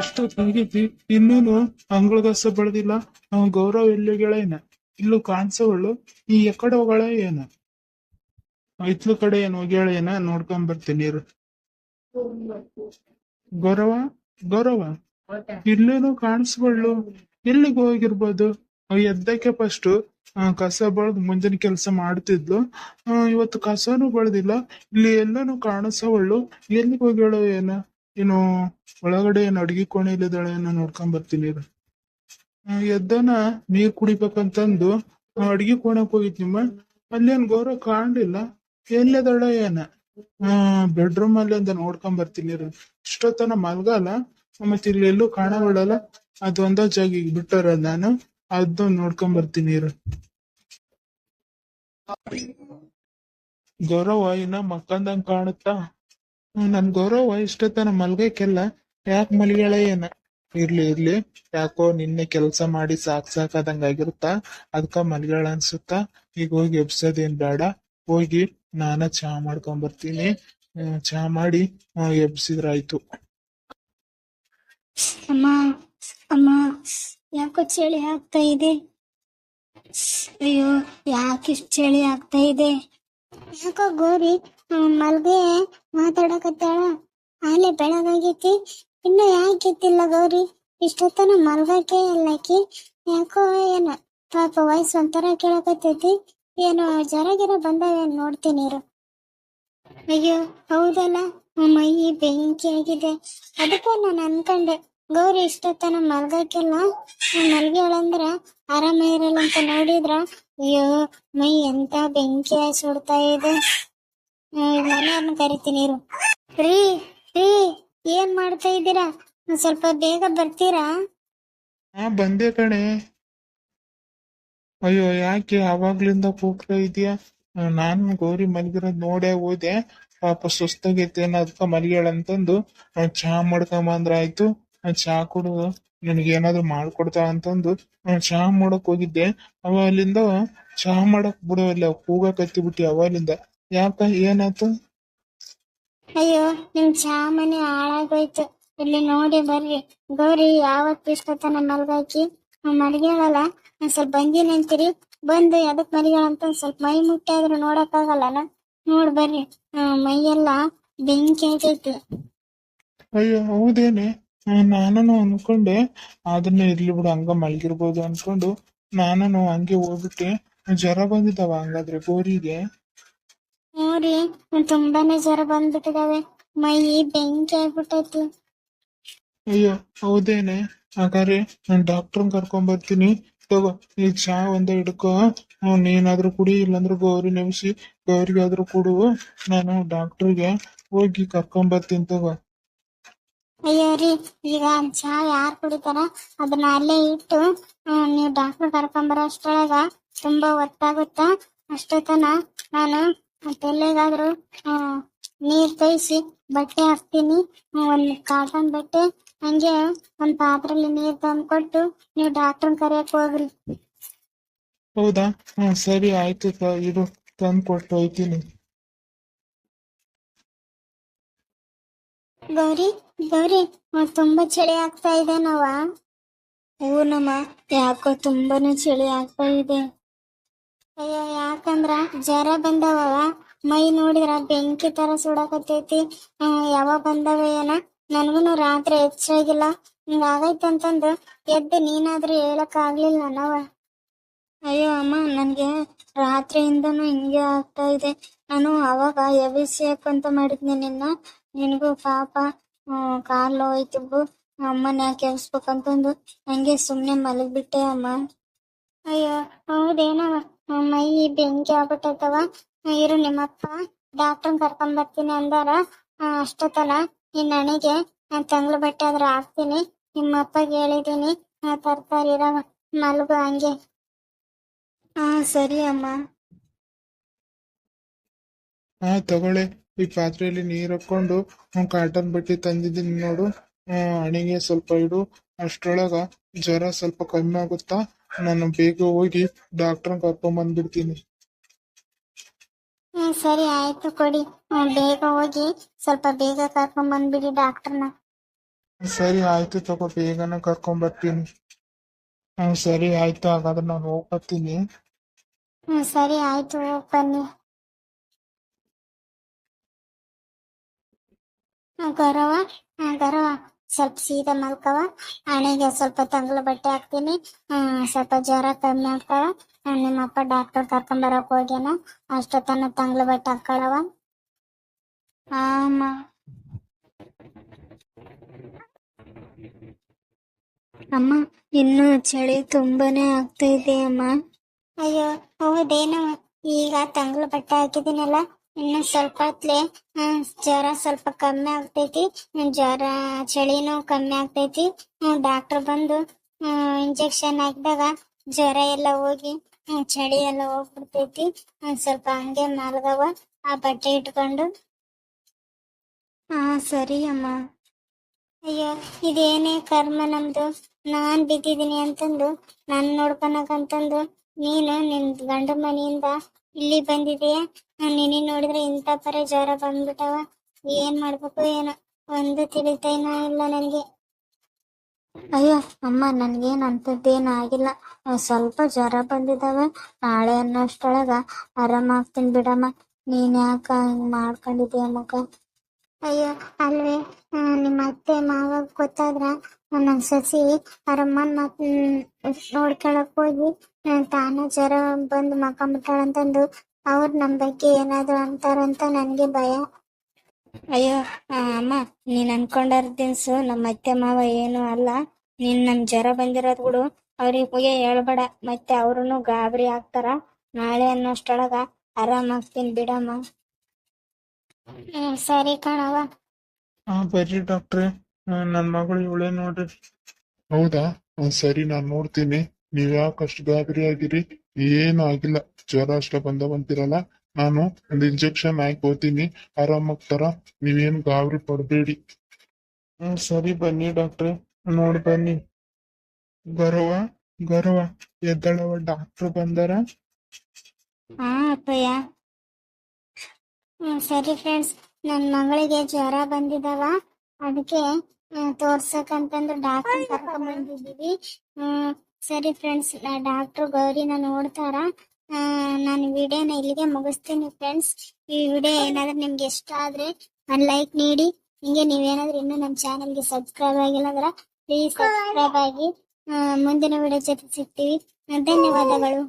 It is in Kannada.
ಎಷ್ಟು ತೆಗೀತಿ ಇನ್ನೂನು ಅಂಗಳಗಸ ಬೆಳೆದಿಲ್ಲ. ಗೌರವ ಎಲ್ಲಿಗಳೇನ ಇಲ್ಲೂ ಕಾಣಿಸೋಳು ಈ ಎಕಡೆ ಹೋಗಳ ಏನ? ಇತ್ಲು ಕಡೆ ಏನ್ ಹೋಗ್ಯಾಳ ಏನ ನೋಡ್ಕೊಂಡ್ ಬರ್ತೀನಿ ಗೌರವ? ಗೌರವ? ಇಲ್ಲೇನು ಕಾಣಿಸ್ಬಳ್ಳು ಎಲ್ಲಿಗೆ ಹೋಗಿರ್ಬೋದು? ಎದ್ದಕ್ಕೆ ಫಸ್ಟ್ ಕಸ ಬಳ್ದು ಮುಂಜಾನೆ ಕೆಲಸ ಮಾಡ್ತಿದ್ಲು. ಇವತ್ತು ಕಸನು ಬಳದಿಲ್ಲ. ಇಲ್ಲಿ ಎಲ್ಲಾನು ಕಾಣಿಸವಳ್ಳು ಎಲ್ಲಿಗೆ ಹೋಗ್ಯಾಳು ಏನ? ಏನು ಒಳಗಡೆ ಏನು ಕೋಣೆ ಕೋಣೆಲಿದ್ದಾಳೆ ಏನೋ ನೋಡ್ಕೊಂಡ್ ಬರ್ತೀನಿ ಎದ್ದನ ನೀರ್ ಕುಡಿಬೇಕಂತಂದು ಆ, ಅಡ್ಗೆ ಕೋಣಕ್ ಹೋಗಿದ್ನಿಮ್ಮ ಅಲ್ಲೇನ್ ಗೌರವ ಕಾಣ್ಲಿಲ್ಲ. ಎಲ್ಲದಳ ಏನ? ಆ ಬೆಡ್ರೂಮ್ ಅಲ್ಲಿ ಅಂತ ನೋಡ್ಕೊಂಡ್ ಬರ್ತೀನಿ ಇರು. ಇಷ್ಟೊತ್ತನ ಮಲ್ಗಲ್ಲ. ಮತ್ತೆ ಇಲ್ಲಿ ಎಲ್ಲೂ ಕಾಣಬಳಲ್ಲ ಅದೊಂದ ಜಾಗ ಬಿಟ್ಟಾರ ನಾನು. ಅದ್ ನೋಡ್ಕೊಂಡ್ ಬರ್ತೀನಿ ಇರು. ಗೌರವ ಇನ್ನ ಮಕ್ಕಂದಂಗ್ ಕಾಣುತ್ತಾ? ನನ್ ಗೌರವ ಇಷ್ಟೊತ್ತನ ಮಲ್ಗಕ್ಕೆಲ್ಲ ಯಾಕ್ ಮಲ್ಗ್ಯಾಳ ಏನ? ಇರ್ಲಿ ಇರ್ಲಿ. ಯಾಕೋ ನಿನ್ನೆ ಕೆಲಸ ಮಾಡಿ ಸಾಕ್ ಸಾಕಾದಂಗ ಆಗಿರುತ್ತ? ಅದಕ್ಕ ಮಲ್ಗ್ಯಾಳ ಅನ್ಸುತ್ತ? ಈಗ ಹೋಗಿ ಎಬ್ಸೋದೇನ್ ಬೇಡ ಹೋಗಿ ನಾನ ಚಹಾ ಮಾಡ್ಕೊಂಡ್ ಬರ್ತೀನಿ. ಚಹಾ ಮಾಡಿ ಎಬ್ಸಿದ್ರಾಯ್ತು. ಅಮ್ಮ ಅಮ್ಮ, ಯಾಕೋ ಚಳಿ ಆಗ್ತಾ ಇದೆ? ಅಯ್ಯೋ ಯಾಕಿಷ್ಟು ಚಳಿ ಆಗ್ತಾ ಇದೆ? ಯಾಕೋ ಗೋರಿ ಮಲ್ಗೆ ಮಾತಾಡಕತ್ತಾಳ. ಆಲೆ ಬೆಳಗಾಗೈತಿ. ಇನ್ನು ಯಾಕೆ ಎದ್ದಿಲ್ಲ ಗೌರಿ? ಇಷ್ಟೊತ್ತನ ಮಲ್ಗಕ್ಕೆ ಇಲ್ಲಕಿ ಯಾಕೋ ಏನ ಪಾಪ ವಯಸ್ಸು ಒಂಥರ ಕೇಳಕತ್ತೈತಿ. ಏನು ಜ್ವರ ಗಿರ ಬಂದಾಗ ನೋಡ್ತೀನಿ ಇರು. ಅಯ್ಯೋ, ಹೌದಲ್ಲ? ಮೈ ಬೆಂಕಿ ಆಗಿದೆ. ಅದಕ್ಕೆ ನಾನು ಅನ್ಕೊಂಡೆ. ಗೌರಿ, ಇಷ್ಟೊತ್ತನ ಮಲ್ಗಕ್ಕೆಲ್ಲ ಮಲ್ಗ್ಯಾಳಂದ್ರ ಆರಾಮ ಇರಲ್ಲ ಅಂತ ನೋಡಿದ್ರ, ಅಯ್ಯೋ, ಮೈ ಎಂತ ಬೆಂಕಿ ಸುಡ್ತಾ ಇದೆ. ಮನೆಯವ್ರನ್ನ ಕರಿತೀನಿ ಇರು. ರೀ ರೀ, ಏನ್ ಮಾಡ್ತಾ ಇದ್ದೀರಾ? ಸ್ವಲ್ಪ ಬೇಗ ಬರ್ತೀರಾ? ಬಂದೆ ಕಣೆ. ಅಯ್ಯೋ, ಯಾಕೆ ಅವಾಗ್ಲಿಂದ ಕೂಗ್ತಾ ಇದೀಯ ನಾನು ಗೌರಿ ಮಲಗಿರೋದ್ ನೋಡೇ ಹೋದೆ. ಪಾಪ ಸುಸ್ತಾಗೈತೆ ಅದಕ್ಕ ಮಲಗ್ಯಾಳ ಚಾ ಮಾಡ್ಕೊಂಬಂದ್ರ ಆಯ್ತು ಚಹಾ ಕುಡಿದು ನಿನಗೆ ಏನಾದ್ರು ಮಾಡ್ಕೊಡ್ತಾ ಅಂತಂದು ಚಹಾ ಮಾಡಕ್ ಹೋಗಿದ್ದೆ. ಅವ ಅಲ್ಲಿಂದ ಚಹಾ ಮಾಡಕ್ ಬಿಡೋಲ್ಲ ಕೂಗಕ್ ಹತ್ತಿಬಿಟ್ಟಿ ಅವ ಅವಲಿಂದ ಯಾಕ ಏನಾಯ್ತು? ಅಯ್ಯೋ ನಿಮ್ ಚಾ ಮನೆ ಹಾಳಾಗೋಯ್ತು. ಇಲ್ಲಿ ನೋಡಿ ಬರ್ರಿ. ಗೌರಿ ಯಾವತ್ತು ಇಷ್ಟತನ ಮಲ್ಗಾಕಿ? ಮಲ್ಗ್ಯಾಳಲ್ಲ ಒಂದ್ ಸ್ವಲ್ಪ ಬಂದಿ ನಿಂತಿರಿ. ಬಂದು ಎದಕ್ ಮರಿಗಳಂತ ಅಂತ ಒಂದ್ ಸ್ವಲ್ಪ ಮೈ ಮುಟ್ಟಾದ್ರು ಆಗಲ್ಲ ನೋಡ್ ಬರ್ರಿ. ಮೈ ಮೈಯೆಲ್ಲ ಬೆಂಕಿ ಆಗೈತಿ ಅಯ್ಯೋ ಹೌದೇನೆ? ನಾನು ಅನ್ಕೊಂಡೆ. ಅದನ್ನ ಇರ್ಲಿ ಬಿಡು ಹಂಗ ಮಲಗಿರ್ಬೋದು ಅನ್ಕೊಂಡು ನಾನು ಹಂಗೆ ಹೋಗ್ಬಿಟ್ಟೆ. ಜ್ವರ ಬಂದಿದ್ದಾವ ಹಂಗಾದ್ರೆ ಗೋರಿಗೆ? ನೋಡ್ರಿ ನಂಗ್ ತುಂಬಾನೇ ಜ್ವರ ಬಂದ್ಬಿಟ್ಟಿದಾವೆ. ಮೈ ಬೆಂಕಿ ಆಗ್ಬಿಟ್ಟೈತಿ. ಅಯ್ಯೋ ಹೌದೇನೆ. ಹಾಗಾದ್ರೆ ನಾನು ಡಾಕ್ಟರ್ನ್ ಕರ್ಕೊಂಡ್ ಬರ್ತೀನಿ. ತಗೋ ಈ ಚಾ ಒಂದೇ ಹಿಡ್ಕೊ. ನೀನಾದ್ರೂ ಕುಡಿ ಇಲ್ಲಾಂದ್ರೆ ಗೌರಿ ನೆಮಿಸಿ. ಗೌರಿಗಾದ್ರೂ ಕೊಡು. ನಾನು ಡಾಕ್ಟರ್ಗೆ ಹೋಗಿ ಕರ್ಕೊಂಡ್ ಬರ್ತೀನಿ ತಗೋ. ಅಯ್ಯೋ ರೀ ಈಗ ಚಹಾ ಯಾರ್ ಕುಡಿತಾರ ಅದನ್ನ ಅಲ್ಲೇ ಇಟ್ಟು ನೀವು ಡಾಕ್ಟರ್ ಕರ್ಕೊಂಬರೋ ಅಷ್ಟೊಳಗ ತುಂಬಾ ಹೊತ್ತಾಗುತ್ತಾ ಅಷ್ಟೊತ್ತನ ನಾನು ತೆಲ್ಲೆಗಾದ್ರು ಹ್ಮ್, ನೀರ್ ತೋಯಿಸಿ ಬಟ್ಟೆ ಹಾಕ್ತೀನಿ. ಒಂದ್ ಕಾಟನ್ ಬಟ್ಟೆ ಹಂಗೆ ಒಂದ್ ಪಾತ್ರೆಲಿ ನೀರ್ ತಂದ್ಕೊಟ್ಟು ನೀವು ಡಾಕ್ಟರ್ ಕರೆಯಕ್ ಹೋಗ್ರಿ. ಹೌದಾ? ಹ್ಮ್ ಸರಿ ಆಯ್ತು ಇದು ತಂದು ಕೊಟ್ಟು ಹೋಯ್ತೀನಿ ಗೌರಿ ಗೌರಿ ತುಂಬಾ ಚಳಿ ಆಗ್ತಾ ಇದೆ ನವ. ಊನಮ್ಮ ಯಾಕೋ ತುಂಬಾನೇ ಚಳಿ ಆಗ್ತಾ ಇದೆ. ಅಯ್ಯೋ, ಯಾಕಂದ್ರ ಜ್ವರ ಬಂದವ. ಮೈ ನೋಡಿದ್ರ ಬೆಂಕಿ ತರ ಸುಡಕತ್ತೈತಿ. ಯಾವ ಬಂದವ ಏನ? ನನ್ಗುನು ರಾತ್ರಿ ಹೆಚ್ಚಾಗಿಲ್ಲ. ಹಿಂಗಾಗೈತಂತಂದು ಎದ್ದು ನೀನಾದ್ರೂ ಹೇಳಕ್ ಆಗ್ಲಿಲ್ಲ ನಾವ. ಅಯ್ಯೋ ಅಮ್ಮ, ನನ್ಗೆ ರಾತ್ರಿಯಿಂದನೂ ಹಿಂಗೆ ಆಗ್ತಾ ಇದೆ. ನಾನು ಅವಾಗ ಎಬಿಸಿಯಕ್ ಅಂತ ಮಾಡಿದ್ನಿ ನಿನ್ನ. ನಿನಗೂ ಪಾಪ ಕಾಲು ಹೋಯ್ತು ಅಮ್ಮನ ಯಾಕೆ ಎಬ್ಸ್ಬೇಕಂತಂದು ಹಂಗೆ ಸುಮ್ನೆ ಮಲಗ್ಬಿಟ್ಟೆ ಅಮ್ಮ. ಅಯ್ಯೋ, ಹೌದೇನವ? ಮೈ ಬೆಂಕಿ ಆಗ್ಬಿಟ್ಟೈತವ. ಇರು ನಿಮ್ಮಪ್ಪ ಡಾಕ್ಟರ್ ಕರ್ಕೊಂಡ್ ಬರ್ತೀನಿ ಅಂದಾರ. ಅಷ್ಟೊತ್ತಲ್ಲ, ನಿನ್ನ ನನಗೆ ನಾನ್ ತಂಗ್ಳು ಬಟ್ಟೆ ಆದ್ರೆ ಹಾಕ್ತೀನಿ. ನಿಮ್ಮಪ್ಪಗೆ ಹೇಳಿದೀನಿ ತರ್ತಾರ ಇರವ ಮಲ್ಗು ಹಂಗೆ. ಹಾ ಸರಿ ಅಮ್ಮ. ಹಾ ತಗೊಳ್ಳಿ. ಈ ಪಾತ್ರೆಯಲ್ಲಿ ನೀರ್ ಹಾಕೊಂಡು ಕಾಟನ್ ಬಟ್ಟೆ ತಂದಿದ್ದೀನಿ ನೋಡು. ಅಣಿಗೆ ಹಣೆಗೆ ಸ್ವಲ್ಪ ಇಡು. ಅಷ್ಟ್ರೊಳಗ ಜ್ವರ ಸ್ವಲ್ಪ ಕಮ್ಮಿ ಆಗುತ್ತಾ ನಾನು ಬೇಗ ಹೋಗಿ ಡಾಕ್ಟರ್ ಕರ್ಕೊಂಡ್ ಬಂದ್ಬಿಡ್ತೀನಿ. ಹ್ಮ್ ಸರಿ ಆಯ್ತು ಕೊಡಿ. ಬೇಗ ಹೋಗಿ ಸ್ವಲ್ಪ ಬೇಗ ಕರ್ಕೊಂಡ್ ಬಂದ್ಬಿಡಿ ಡಾಕ್ಟರ್ನ ಸರಿ ಆಯ್ತು ತಗೋ ಬೇಗನೆ ಕರ್ಕೊಂಬರ್ತೀನಿ ಹ್ಮ್ ಸರಿ ಆಯ್ತು. ಹಾಗಾದ್ರೆ ನಾನು ಹೋಗ್ಬರ್ತೀನಿ. ಹ್ಮ್, ಸರಿ ಆಯ್ತು, ಬನ್ನಿ. ಗೌರವ ಗೌರವ, ಸ್ವಲ್ಪ ಸೀದಾ ಮಲ್ಕವ ಹಣೆಗೆ ಸ್ವಲ್ಪ ತಂಗ್ಳು ಬಟ್ಟೆ ಹಾಕ್ತೀನಿ. ಸ್ವಲ್ಪ ಜ್ವರ ಕಮ್ಮಿ ಆಗ್ತಾವ. ನಿಮ್ಮ ನಿಮ್ಮಪ್ಪ ಡಾಕ್ಟರ್ ಕರ್ಕೊಂಡ್ ಬರಕ್ ಹೋಗ್ಯಾನ. ಅಷ್ಟೊತ್ತನ ತಂಗ್ಳು ಬಟ್ಟೆ ಹಾಕೊಳವ ಅಮ್ಮ ಅಮ್ಮ, ಇನ್ನು ಚಳಿ ತುಂಬಾನೇ ಆಗ್ತಾ ಇದೆ ಅಮ್ಮ. ಅಯ್ಯೋ, ಹೌದೇನು? ಈಗ ತಂಗ್ಳು ಬಟ್ಟೆ ಹಾಕಿದಿನಲ್ಲ, ಇನ್ನು ಸ್ವಲ್ಪ ಹೊತ್ಲೆ ಜ್ವರ ಸ್ವಲ್ಪ ಕಮ್ಮಿ ಆಗ್ತೈತಿ ಜ್ವರ, ಚಳಿನೂ ಕಮ್ಮಿ ಆಗ್ತೈತಿ. ಡಾಕ್ಟರ್ ಬಂದು ಇಂಜೆಕ್ಷನ್ ಹಾಕಿದಾಗ ಜ್ವರ ಎಲ್ಲ ಹೋಗಿ ಚಳಿ ಎಲ್ಲ ಹೋಗ್ಬಿಡ್ತೈತಿ. ಸ್ವಲ್ಪ ಹಂಗೆ ಮಲ್ಗವ ಆ ಬಟ್ಟೆ ಇಟ್ಕೊಂಡು. ಹಾ, ಸರಿ ಅಮ್ಮ. ಅಯ್ಯೋ, ಇದೇನೇ ಕರ್ಮ ನಮ್ದು? ನಾನ್ ಬಿದ್ದಿದ್ದೀನಿ ಅಂತಂದು, ನಾನ್ ನೋಡ್ಕೊಳಕಂತಂದು ನೀನು ನಿನ್ ಗಂಡ ಮನೆಯಿಂದ ಇಲ್ಲಿ ಬಂದಿದೀಯ ನಿನ್ನ ನೋಡಿದ್ರೆ ಇಂಥ ಪರ ಜ್ವರ ಬಂದ್ಬಿಟ್ಟವ. ಏನ್ ಮಾಡ್ಬೇಕು ಏನೋ ಒಂದು ತಿಳಿತೈನ ಇಲ್ಲ ನನಗೆ. ಅಯ್ಯೋ, ಅಮ್ಮ, ನನ್ಗೇನ್ ಅಂತದ್ದೇನು ಆಗಿಲ್ಲ. ಸ್ವಲ್ಪ ಜ್ವರ ಬಂದಿದಾವೆ. ನಾಳೆ ಅನ್ನೋಷ್ಟೊಳಗ ಆರಾಮಾಗ್ತೀನಿ ಬಿಡಮ್ಮ. ನೀನ್ ಯಾಕ ಹಿಂಗ್ ಮಾಡ್ಕೊಂಡಿದೀಯ ಮಗ? ಅಯ್ಯೋ, ಅಲ್ವೇ ನಿಮ್ಮ ಅತ್ತೆ, ಮಾವ ಗೊತ್ತಾದ್ರ ನನ್ನ ಸಸಿ ಅರಮ್ಮನ್ ಮತ್ ನೋಡ್ಕೊಳಕ್ ಹೋಗಿ ತಾನ ಜ್ವರ ಬಂದು ಮಕ್ಕಂಬಿಟ್ಟಾಳಂತಂದು ಅವ್ರ ನಮ್ ಬಗ್ಗೆ ಏನಾದ್ರು ಅಂತಾರಂತ ನನ್ಗೆ ಭಯ. ಅಯ್ಯೋ ಆ, ಅಮ್ಮ ನೀನ್ ಅನ್ಕೊಂಡಾರ ದಿನ್ಸು ನಮ್ಮ ಅತ್ತೆ ಮಾವ ಏನು ಅಲ್ಲ. ನೀನ್ ನಮ್ ಜ್ವರ ಬಂದಿರೋದ್ ಬಿಡು. ಅವ್ರಿಗೆ ಹೇಳ್ಬೇಡ. ಮತ್ತೆ ಅವ್ರು ಗಾಬರಿ ಆಗ್ತಾರ. ನಾಳೆ ಅನ್ನೋಷ್ಟೊಳಗ ಆರಾಮಾಗ್ತೀನಿ ಬಿಡಮ್ಮ. ಹ್ಮ್ ಸರಿ ಕಣವ ಹಾ ಬರ್ರಿ ಡಾಕ್ಟ್ರೆ. ನನ್ ಮಗಳು ಇವಳೇ ನೋಡ್ರಿ. ಹೌದಾ? ಸರಿ ನಾನ್ ನೋಡ್ತೀನಿ. ನೀವ್ ಯಾಕೆ ಅಷ್ಟು ಗಾಬರಿ ಆಗಿರಿ ಏನು ಆಗಿಲ್ಲ. ಜ್ವರ ಅಷ್ಟ ಬಂದವಂತಿರಲ್ಲ. ನಾನು ಒಂದು ಇಂಜೆಕ್ಷನ್ ಹಾಕಿ ಹೋಗ್ತೀನಿ ಆರಾಮಾಗ್ತಾರ ನೀವೇನು ಗಾಬರಿ ಪಡಬೇಡಿ. ಹ್ಮ್, ಸರಿ ಬನ್ನಿ ಡಾಕ್ಟ್ರೆ. ನೋಡ್ ಬನ್ನಿ. ಗೌರವ ಗೌರವ, ಎದ್ದಳವ ಡಾಕ್ಟ್ರ್ ಬಂದಾರ? ಹಾ, ಅಪ್ಪಯ್ಯ. ಹ್ಮ್, ಸರಿ ಫ್ರೆಂಡ್ಸ್ ನನ್ ಮಗಳಿಗೆ ಜ್ವರ ಬಂದಿದಾವ. ಅದಕ್ಕೆ ತೋರ್ಸಕಂತಂದು ಡಾಕ್ಟರ್ ಕರ್ಕೊಂಡ್ ಬಂದಿದೀವಿ ಹ್ಮ್ ಸರಿ ಫ್ರೆಂಡ್ಸ್ ಡಾಕ್ಟರ್ ಗೌರಿನ ನೋಡ್ತಾರ? ನಾನು ವಿಡಿಯೋನ ಇಲ್ಲಿಗೆ ಮುಗಿಸ್ತೀನಿ ಫ್ರೆಂಡ್ಸ್ ಈ ವಿಡಿಯೋ ಏನಾದ್ರೂ ನಿಮ್ಗೆ ಇಷ್ಟ ಆದ್ರೆ ಒಂದ್ ಲೈಕ್ ನೀಡಿ. ಹಿಂಗೆ ನೀವೇನಾದ್ರೂ ಇನ್ನೂ ನಮ್ಮ ಚಾನಲ್ಗೆ ಸಬ್ಸ್ಕ್ರೈಬ್ ಆಗಿಲ್ಲ ಅಂದ್ರೆ ಪ್ಲೀಸ್ ಸಬ್ಸ್ಕ್ರೈಬ್ ಆಗಿ ಮುಂದಿನ ವಿಡಿಯೋ ಜೊತೆ ಸಿಗ್ತೀವಿ. ಧನ್ಯವಾದಗಳು.